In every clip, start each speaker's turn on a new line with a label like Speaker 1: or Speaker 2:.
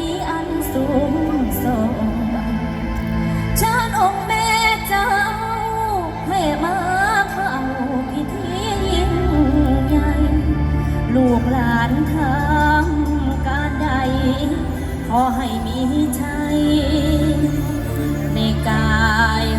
Speaker 1: นี้อันสูงส่งชาติองค์แม่เจ้าให้มาเข้าพิธียิ่งใหญ่ ลูกหลานทางการใด ขอให้มีชัยในกา
Speaker 2: ย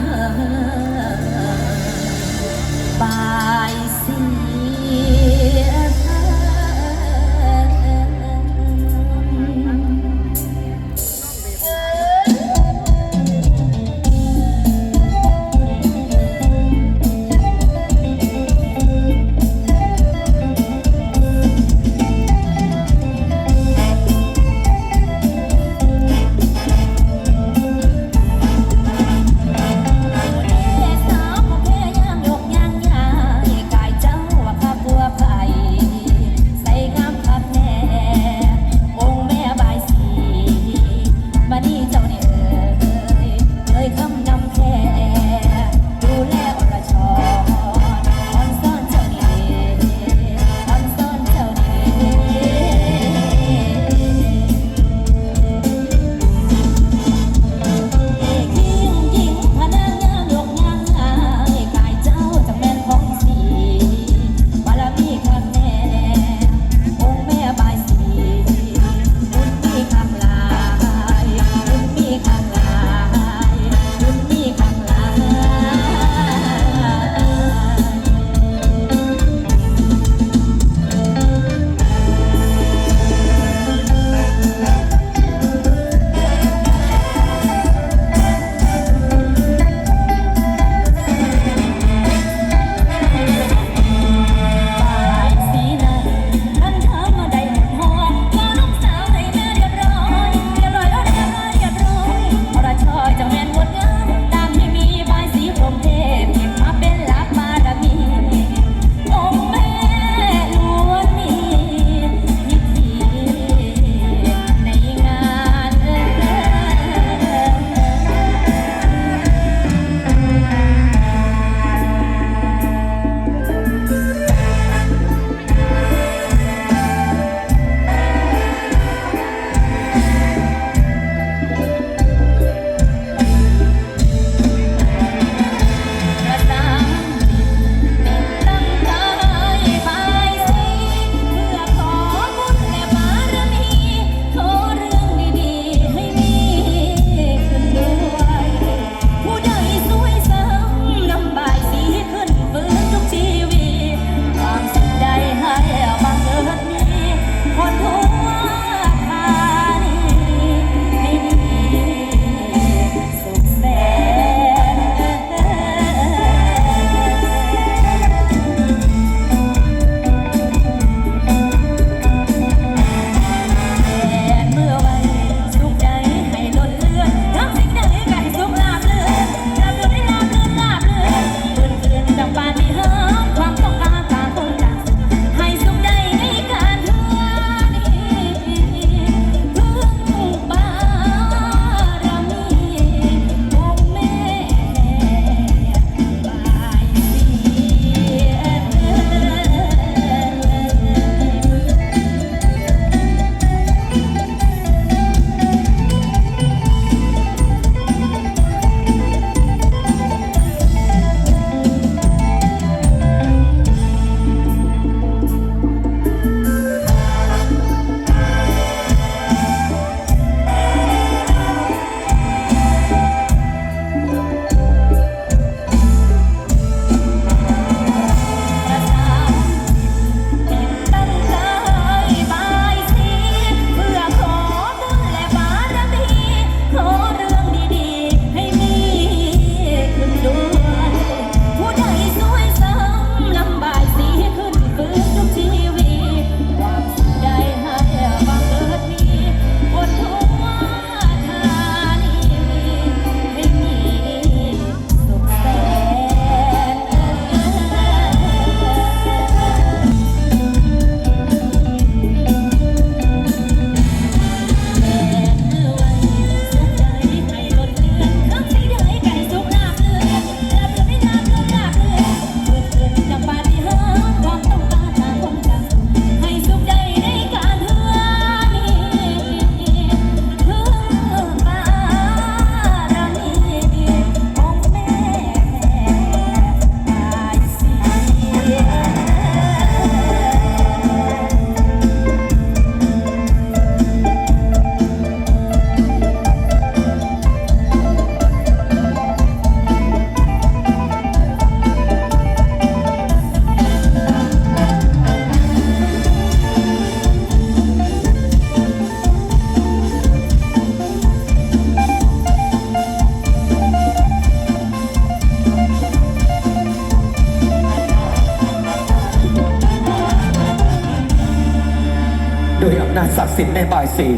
Speaker 3: โดยอำนาจศักดิ์สิทธิ์ในบ่ายสี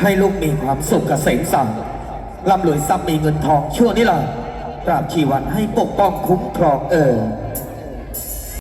Speaker 3: ให้ลูกมีความสุขกับเสงสั่งร่ำรวยทรัพย์มีเงินทองชั่วนี่ล่ะตราบชีวันให้ปกป้องคุ้มครองเออ